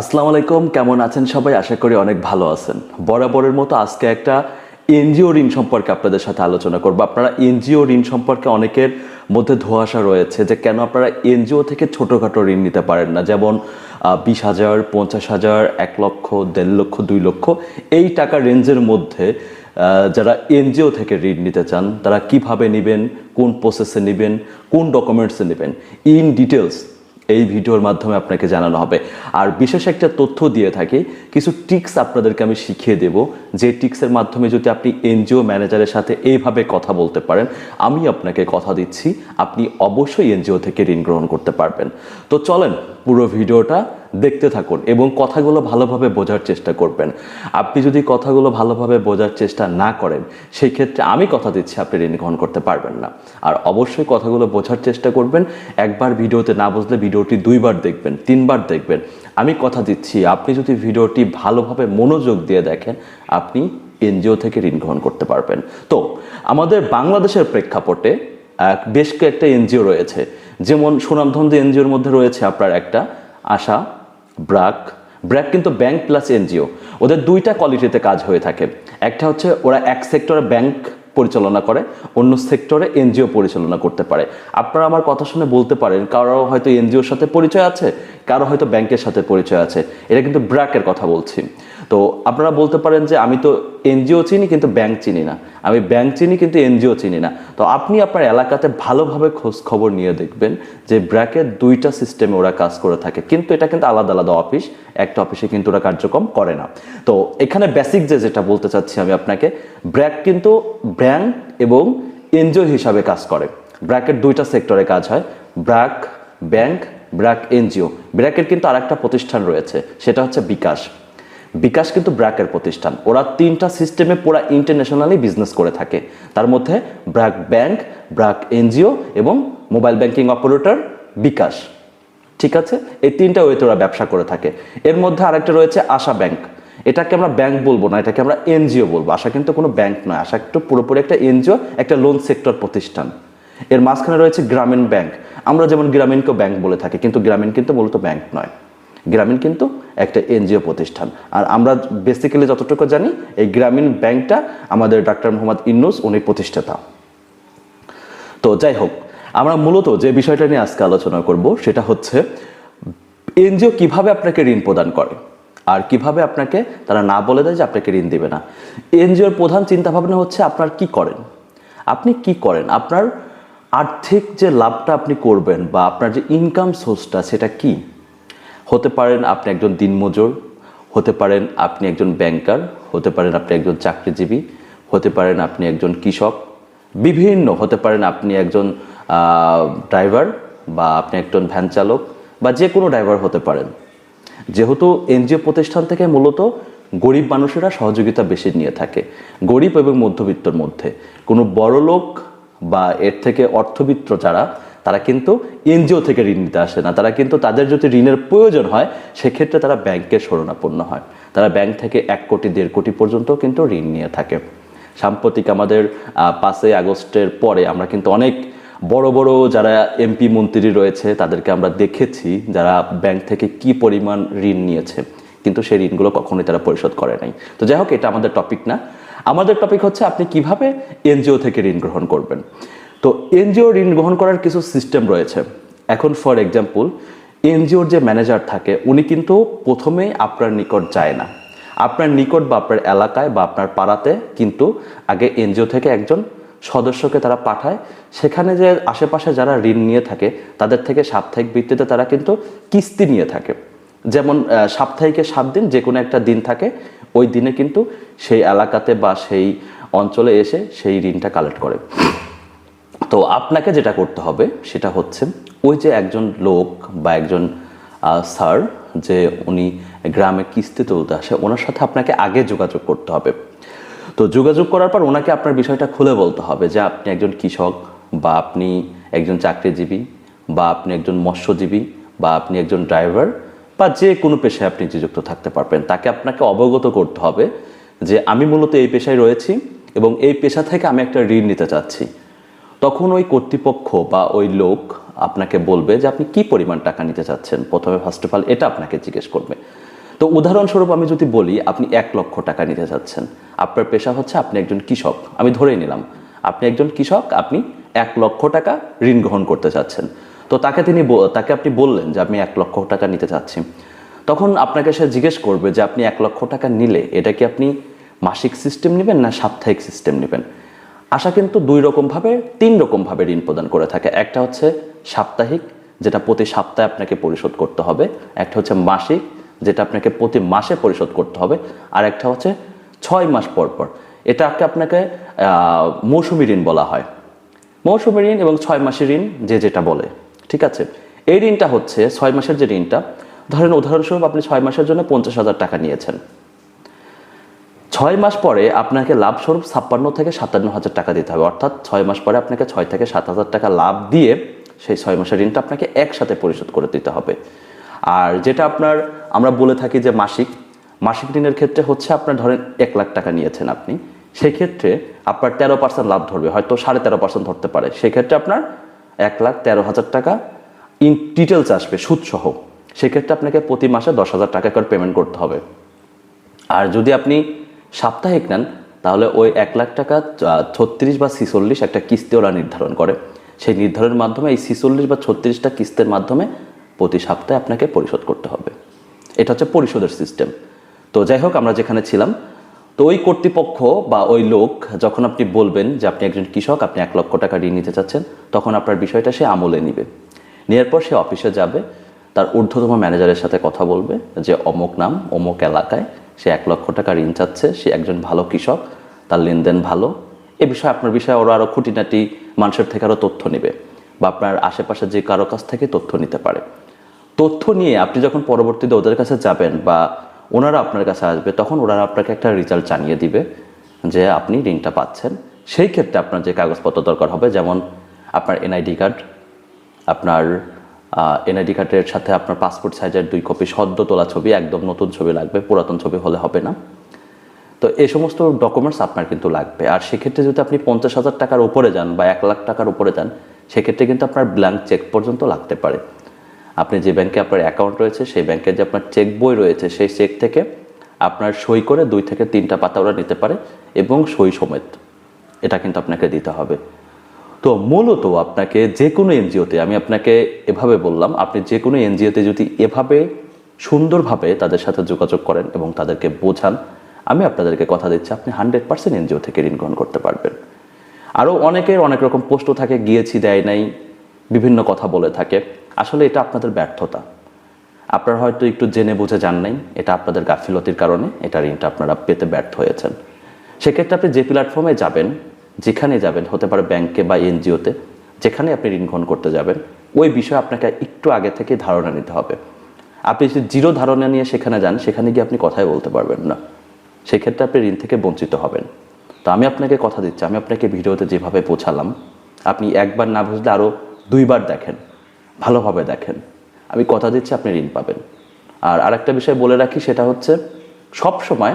আসসালামু আলাইকুম, কেমন আছেন সবাই? আশা করি অনেক ভালো আছেন। বরাবরের মতো আজকে একটা এনজিও ঋণ সম্পর্কে আপনাদের সাথে আলোচনা করব। আপনারা এনজিও ঋণ সম্পর্কে অনেকের মধ্যে ধোঁয়াশা রয়েছে যে কেন আপনারা এনজিও থেকে ছোটোখাটো ঋণ নিতে পারেন না? যেমন বিশ হাজার, পঞ্চাশ হাজার, এক লক্ষ, দেড় লক্ষ, দুই লক্ষ, এই টাকা রেঞ্জের মধ্যে যারা এনজিও থেকে ঋণ নিতে চান, তারা কীভাবে নেবেন? কোন প্রসেসে নেবেন? কোন ডকুমেন্টসে নেবেন? ইন ডিটেলস এই ভিডিওর মাধ্যমে আপনাকে জানানো হবে। আর বিশেষ একটা তথ্য দিয়ে থাকি, কিছু টিক্স আপনাদেরকে আমি শিখিয়ে দেব, যে টিক্সের মাধ্যমে যদি আপনি এনজিও ম্যানেজারের সাথে এইভাবে কথা বলতে পারেন, আমি আপনাকে কথা দিচ্ছি, আপনি অবশ্যই এনজিও থেকে ঋণ গ্রহণ করতে পারবেন। তো চলেন পুরো ভিডিওটা দেখতে থাকুন এবং কথাগুলো ভালোভাবে বোঝার চেষ্টা করবেন। আপনি যদি কথাগুলো ভালোভাবে বোঝার চেষ্টা না করেন সেই ক্ষেত্রে আমি কথা দিচ্ছি, আপনি ঋণ গ্রহণ করতে পারবেন না। আর অবশ্যই কথাগুলো বোঝার চেষ্টা করবেন। একবার ভিডিওতে না বুঝলে ভিডিওটি দুইবার দেখবেন, তিনবার দেখবেন। আমি কথা দিচ্ছি, আপনি যদি ভিডিওটি ভালোভাবে মনোযোগ দিয়ে দেখেন, আপনি এনজিও থেকে ঋণ গ্রহণ করতে পারবেন। তো, আমাদের বাংলাদেশের প্রেক্ষাপটে বেশ কয়েকটা এনজিও রয়েছে। যেমন সুনামধন্য এনজিওর মধ্যে রয়েছে আপনার একটা, আশা ব্রাক ব্র্যাক কিন্তু ব্যাংক প্লাস এনজিও। ওদের দুইটা কোয়ালিটিতে কাজ হয়ে থাকে। একটা হচ্ছে ওরা এক সেক্টরে ব্যাংক পরিচালনা করে, অন্য সেক্টরে এনজিও পরিচালনা করতে পারে। আপনারা আমার কথা শুনে বলতে পারেন, কারও হয়তো এনজিওর সাথে পরিচয় আছে, কারও হয়তো ব্যাংকের সাথে পরিচয় আছে। এটা কিন্তু ব্র্যাকের কথা বলছি। তো আপনারা বলতে পারেন যে আমি তো এনজিও চিনি, কিন্তু ব্যাংক চিনি না। আমি ব্যাংক চিনি, কিন্তু এনজিও চিনি না। তো আপনি আপনার এলাকাতে ভালোভাবে খোঁজ খবর নিয়ে দেখবেন যে ব্র্যাকের দুইটা সিস্টেমে ওরা কাজ করে থাকে। কিন্তু এটা কিন্তু আলাদা আলাদা অফিস, একটা অফিসে কিন্তু ওরা কার্যক্রম করে না। তো এখানে বেসিক যে যেটা বলতে চাচ্ছি আমি আপনাকে, ব্র্যাক কিন্তু ব্যাংক এবং এনজিও হিসাবে কাজ করে। ব্র্যাকের দুইটা সেক্টরে কাজ হয়, ব্র্যাক ব্যাংক, ব্র্যাক এনজিও। ব্র্যাকের কিন্তু আরেকটা প্রতিষ্ঠান রয়েছে, সেটা হচ্ছে বিকাশ। বিকাশ কিন্তু ব্র্যাকের প্রতিষ্ঠান। ওরা তিনটা সিস্টেমে পুরো ইন্টারন্যাশনালি বিজনেস করে থাকে। তার মধ্যে ব্র্যাক ব্যাংক, ব্র্যাক এনজিও এবং মোবাইল ব্যাংকিং অপারেটর বিকাশ। ঠিক আছে? এই তিনটা ওয়েতে ওরা ব্যবসা করে থাকে। এর মধ্যে আরেকটা রয়েছে আশা ব্যাংক। এটাকে আমরা ব্যাংক বলব না, এটাকে আমরা এনজিও বলব। আশা কিন্তু কোনো ব্যাংক নয়, আশা একটু পুরোপুরি একটা এনজিও, একটা লোন সেক্টর প্রতিষ্ঠান। এর মাঝখানে রয়েছে গ্রামীণ ব্যাংক। আমরা যেমন গ্রামীণকে ব্যাংক বলে থাকি, কিন্তু গ্রামীণ কিন্তু মূলত ব্যাংক নয়। গ্রামীণ কিন্তু একটা এনজিও প্রতিষ্ঠান। আর আমরা বেসিক্যালি যতটুকু জানি, এই গ্রামীণ ব্যাংকটা আমাদের ডাক্তার মোহাম্মদ ইন্নুস উনি প্রতিষ্ঠাতা। তো যাই হোক, আমরা মূলত যে বিষয়টা নিয়ে আজকে আলোচনা করব সেটা হচ্ছে, এনজিও কীভাবে আপনাকে ঋণ প্রদান করে? আর কীভাবে আপনাকে, তারা না বলে দেয় যে আপনাকে ঋণ দেবে না। এনজিওর প্রধান চিন্তাভাবনা হচ্ছে আপনার কি করেন? আপনি কি করেন? আপনার আর্থিক যে লাভটা আপনি করবেন বা আপনার যে ইনকাম সোর্সটা সেটা কি? হতে পারেন আপনি একজন দিনমজুর, হতে পারেন আপনি একজন ব্যাংকার হতে পারেন আপনি একজন চাকরিজীবী, হতে পারেন আপনি একজন কৃষক, বিভিন্ন হতে পারেন আপনি একজন ড্রাইভার বা আপনি একজন ভ্যান চালক বা যে কোনো ড্রাইভার হতে পারেন। যেহেতু এনজিও প্রতিষ্ঠান থেকে মূলত গরিব মানুষেরা সহযোগিতা বেশি নিয়ে থাকে, গরিব এবং মধ্যবিত্তর মধ্যে। কোনো বড় লোক বা এর থেকে অর্থবিত্ত যারা তারা কিন্তু এনজিও থেকে ঋণ নিতে আসে না। তারা কিন্তু তাদের যদি ঋণের প্রয়োজন হয়, সেক্ষেত্রে তারা ব্যাংকের শরণাপন্ন হয়। তারা ব্যাংক থেকে এক কোটি, দেড় কোটি পর্যন্ত কিন্তু ঋণ নিয়ে থাকে। সাম্প্রতিক আমাদের পাঁচই আগস্টের পরে আমরা কিন্তু অনেক বড় বড় যারা এমপি মন্ত্রী রয়েছে, তাদেরকে আমরা দেখেছি যারা ব্যাংক থেকে কি পরিমাণ ঋণ নিয়েছে। কিন্তু সেই ঋণগুলো কখনোই তারা পরিশোধ করে নাই। তো যাই হোক, এটা আমাদের টপিক না। আমাদের টপিক হচ্ছে আপনি কীভাবে এনজিও থেকে ঋণ গ্রহণ করবেন। তো এনজিও ঋণ গ্রহণ করার কিছু সিস্টেম রয়েছে। এখন ফর এক্সাম্পল এনজিওর যে ম্যানেজার থাকে, উনি কিন্তু প্রথমেই আপনার নিকট যায় না। আপনার নিকট বা আপনার এলাকায় বা আপনার পাড়াতে কিন্তু আগে এনজিও থেকে একজন সদস্যকে তারা পাঠায়। সেখানে যে আশেপাশে যারা ঋণ নিয়ে থাকে, তাদের থেকে সাপ্তাহিক ভিত্তিতে তারা কিন্তু কিস্তি নিয়ে থাকে। যেমন সাপ্তাহিকে সাত দিন যে কোনো একটা দিন থাকে, ওই দিনে কিন্তু সেই এলাকাতে বা সেই অঞ্চলে এসে সেই ঋণটা কালেক্ট করে। তো আপনাকে যেটা করতে হবে, সেটা হচ্ছে ওই যে একজন লোক বা একজন স্যার যে উনি গ্রামে কিস্তি তুলতে আসে, ওনার সাথে আপনাকে আগে যোগাযোগ করতে হবে। তো যোগাযোগ করার পর ওনাকে আপনার বিষয়টা খুলে বলতে হবে যে আপনি একজন কৃষক বা আপনি একজন চাকরিজীবী বা আপনি একজন মৎস্যজীবী বা আপনি একজন ড্রাইভার বা যে কোনো পেশায় আপনি নিযুক্ত থাকতে পারবেন। তাকে আপনাকে অবগত করতে হবে যে আমি মূলত এই পেশায় রয়েছি এবং এই পেশা থেকে আমি একটা ঋণ নিতে চাচ্ছি। তখন ওই কর্তৃপক্ষ বা ওই লোক আপনাকে বলবে যে আপনি কি পরিমাণ টাকা নিতে চাচ্ছেন? প্রথমে ফার্স্ট অফ অল এটা আপনাকে জিজ্ঞেস করবে। তো উদাহরণস্বরূপ আমি যদি বলি, আপনি এক লক্ষ টাকা নিতে চাচ্ছেন। আপনার পেশা হচ্ছে আপনি একজন কৃষক। আমি ধরেই নিলাম, আপনি একজন কৃষক, আপনি এক লক্ষ টাকা ঋণ গ্রহণ করতে চাচ্ছেন। তো তাকে তিনি তাকে আপনি বললেন যে আমি এক লক্ষ টাকা নিতে চাচ্ছি। তখন আপনাকে সে জিজ্ঞেস করবে যে আপনি এক লক্ষ টাকা নিলে এটা কি আপনি মাসিক সিস্টেম নেবেন না সাপ্তাহিক সিস্টেম নেবেন? আশা কিন্তু দুই রকমভাবে তিন রকমভাবে ঋণ প্রদান করে থাকে। একটা হচ্ছে সাপ্তাহিক, যেটা প্রতি সপ্তাহে আপনাকে পরিশোধ করতে হবে। একটা হচ্ছে মাসিক, যেটা আপনাকে প্রতি মাসে পরিশোধ করতে হবে। আর একটা হচ্ছে ছয় মাস পর পর। এটাকে আপনাকে মৌসুমী ঋণ বলা হয়। মৌসুমী ঋণ এবং ছয় মাসের ঋণ, যে যেটা বলে। ঠিক আছে? এই ঋণটা হচ্ছে, ছয় মাসের যে ঋণটা, ধরেন উদাহরণস্বরূপ আপনি ছয় মাসের জন্য পঞ্চাশ হাজার টাকা নিয়েছেন। ছয় মাস পরে আপনাকে লাভস্বরূপ ছাপ্পান্ন থেকে সাতান্ন হাজার টাকা দিতে হবে। অর্থাৎ ছয় মাস পরে আপনাকে ছয় থেকে সাত হাজার টাকা লাভ দিয়ে সেই ছয় মাসের ঋণটা আপনাকে একসাথে পরিশোধ করে দিতে হবে। আর যেটা আপনার, আমরা বলে থাকি যে মাসিক মাসিক ঋণের ক্ষেত্রে হচ্ছে আপনার ধরেন এক লাখ টাকা নিয়েছেন আপনি। সেই ক্ষেত্রে আপনার তেরো পার্সেন্ট লাভ ধরবে, হয়তো সাড়ে তেরো পার্সেন্ট ধরতে পারে। সেক্ষেত্রে আপনার এক লাখ তেরো হাজার টাকা ইন ডিটেলস আসবে, সুদসহ। সেক্ষেত্রে আপনাকে প্রতি মাসে দশ হাজার টাকা করে পেমেন্ট করতে হবে। আর যদি আপনি সাপ্তাহিক নেন, তাহলে ওই এক লাখ টাকা ছত্রিশ বা ছিচল্লিশ একটা কিস্তি ওরা নির্ধারণ করে। সেই নির্ধারণের মাধ্যমে এই ছিচল্লিশ বা ছত্রিশটা কিস্তির মাধ্যমে প্রতি সপ্তাহে আপনাকে পরিশোধ করতে হবে। এটা হচ্ছে পরিশোধের সিস্টেম। তো যাই হোক, আমরা যেখানে ছিলাম, তো ওই কর্তৃপক্ষ বা ওই লোক যখন আপনি বলবেন যে আপনি একজন কৃষক, আপনি এক লক্ষ টাকা ঋণ নিতে চাচ্ছেন, তখন আপনার বিষয়টা সে আমলে নিবে। নেওয়ার পর সে অফিসে যাবে, তার ঊর্ধ্বতম ম্যানেজারের সাথে কথা বলবে যে, অমুক নাম, অমুক এলাকায় সে এক লক্ষ টাকা ঋণ চাচ্ছে, সে একজন ভালো কৃষক, তার লেনদেন ভালো। এ বিষয়ে আপনার বিষয়ে ওরা আরও খুঁটিনাটি মানুষের থেকে আরও তথ্য নেবে বা আপনার আশেপাশে যে কারও কাছ থেকে তথ্য নিতে পারে। তথ্য নিয়ে আপনি যখন পরবর্তীতে ওদের কাছে যাবেন বা ওনারা আপনার কাছে আসবে, তখন ওনারা আপনাকে একটা রেজাল্ট জানিয়ে দিবে যে আপনি ঋণটা পাচ্ছেন। সেই ক্ষেত্রে আপনার যে কাগজপত্র দরকার হবে, যেমন আপনার এনআইডি কার্ড আপনার এনআইডি কার্ডের সাথে আপনার পাসপোর্ট সাইজের দুই কপি সদ্য তোলা ছবি, একদম নতুন ছবি লাগবে, পুরাতন ছবি হলে হবে না। তো এই সমস্ত ডকুমেন্টস আপনার কিন্তু লাগবে। আর সেক্ষেত্রে যদি আপনি পঞ্চাশ হাজার টাকার উপরে যান বা এক লাখ টাকার উপরে যান, সেক্ষেত্রে কিন্তু আপনার ব্ল্যাঙ্ক চেক পর্যন্ত লাগতে পারে। আপনি যে ব্যাংকে আপনার অ্যাকাউন্ট রয়েছে, সেই ব্যাংকের যে আপনার চেক বই রয়েছে, সেই চেক থেকে আপনার সই করে দুই থেকে তিনটা পাতা ওরা নিতে পারে এবং সই সমেত। এটা কিন্তু আপনাকে দিতে হবে। তো মূলত আপনাকে যে কোনো এনজিওতে, আমি আপনাকে এভাবে বললাম, আপনি যে কোনো এনজিওতে যদি এভাবে সুন্দরভাবে তাদের সাথে যোগাযোগ করেন এবং তাদেরকে বোঝান, আমি আপনাদেরকে কথা দিচ্ছি, আপনি হান্ড্রেড পার্সেন্ট এনজিও থেকে ঋণ গ্রহণ করতে পারবেন। আরও অনেকের অনেক রকম পোস্ট থাকে, গিয়েছি, দেয় নাই, বিভিন্ন কথা বলে থাকে। আসলে এটা আপনাদের ব্যর্থতা। আপনারা হয়তো একটু জেনে বুঝে যান নাই, এটা আপনাদের গাফিলতির কারণে এটা ঋণটা আপনারা পেতে ব্যর্থ হয়েছেন। সেক্ষেত্রে আপনি যে প্ল্যাটফর্মে যাবেন যেখানে যাবেন, হতে পারে ব্যাংকে বা এনজিওতে, যেখানে আপনি ঋণ গ্রহণ করতে যাবেন, ওই বিষয়ে আপনাকে একটু আগে থেকে ধারণা নিতে হবে। আপনি যদি জিরো ধারণা নিয়ে সেখানে যান, সেখানে গিয়ে আপনি কথাই বলতে পারবেন না। সেক্ষেত্রে আপনি ঋণ থেকে বঞ্চিত হবেন। তো আমি আপনাকে কথা দিচ্ছি, আমি আপনাকে ভিডিওতে যেভাবে পৌঁছালাম আপনি একবার না বুঝলে আরও দুইবার দেখেন, ভালোভাবে দেখেন। আমি কথা দিচ্ছি, আপনি ঋণ পাবেন। আর আরেকটা বিষয় বলে রাখি, সেটা হচ্ছে সব সময়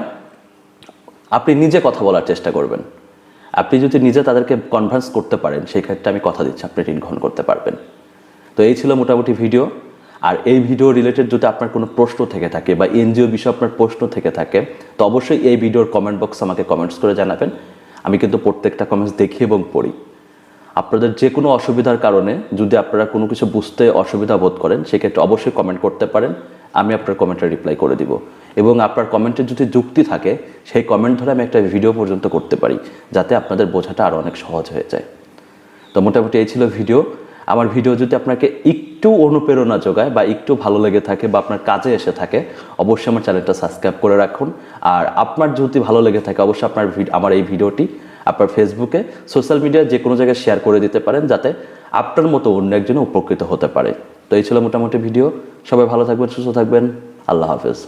আপনি নিজে কথা বলার চেষ্টা করবেন। আপনি যদি নিজে তাদেরকে কনভার্স করতে পারেন, সেই ক্ষেত্রে আমি কথা দিচ্ছি, আপনি ঋণ গ্রহণ করতে পারবেন। তো এই ছিল মোটামুটি ভিডিও। আর এই ভিডিও রিলেটেড যদি আপনার কোনো প্রশ্ন থেকে থাকে বা এনজিও বিষয়ে আপনার প্রশ্ন থেকে থাকে, তো অবশ্যই এই ভিডিওর কমেন্ট বক্স আমাকে কমেন্টস করে জানাবেন। আমি কিন্তু প্রত্যেকটা কমেন্টস দেখি এবং পড়ি। আপনাদের যে কোনো অসুবিধার কারণে যদি আপনারা কোনো কিছু বুঝতে অসুবিধা বোধ করেন, সেক্ষেত্রে অবশ্যই কমেন্ট করতে পারেন। আমি আপনার কমেন্টে রিপ্লাই করে দিব। এবং আপনার কমেন্টের যদি যুক্তি থাকে, সেই কমেন্ট ধরে আমি একটা ভিডিও পর্যন্ত করতে পারি, যাতে আপনাদের বোঝাটা আরও অনেক সহজ হয়ে যায়। তো মোটামুটি এই ছিল ভিডিও। আমার ভিডিও যদি আপনাকে একটু অনুপ্রেরণা যোগায় বা একটু ভালো লেগে থাকে বা আপনার কাজে এসে থাকে, অবশ্যই আমার চ্যানেলটা সাবস্ক্রাইব করে রাখুন। আর আপনার যদি ভালো লেগে থাকে, অবশ্যই আপনার আমার এই ভিডিওটি আপনার ফেসবুকে সোশ্যাল মিডিয়ায় যে কোনো জায়গায় শেয়ার করে দিতে পারেন, যাতে আপনার মতো অন্য একজন উপকৃত হতে পারে। তো এই ছিল মোটামুটি ভিডিও। সবাই ভালো থাকবেন, সুস্থ থাকবেন। আল্লাহ হাফেজ।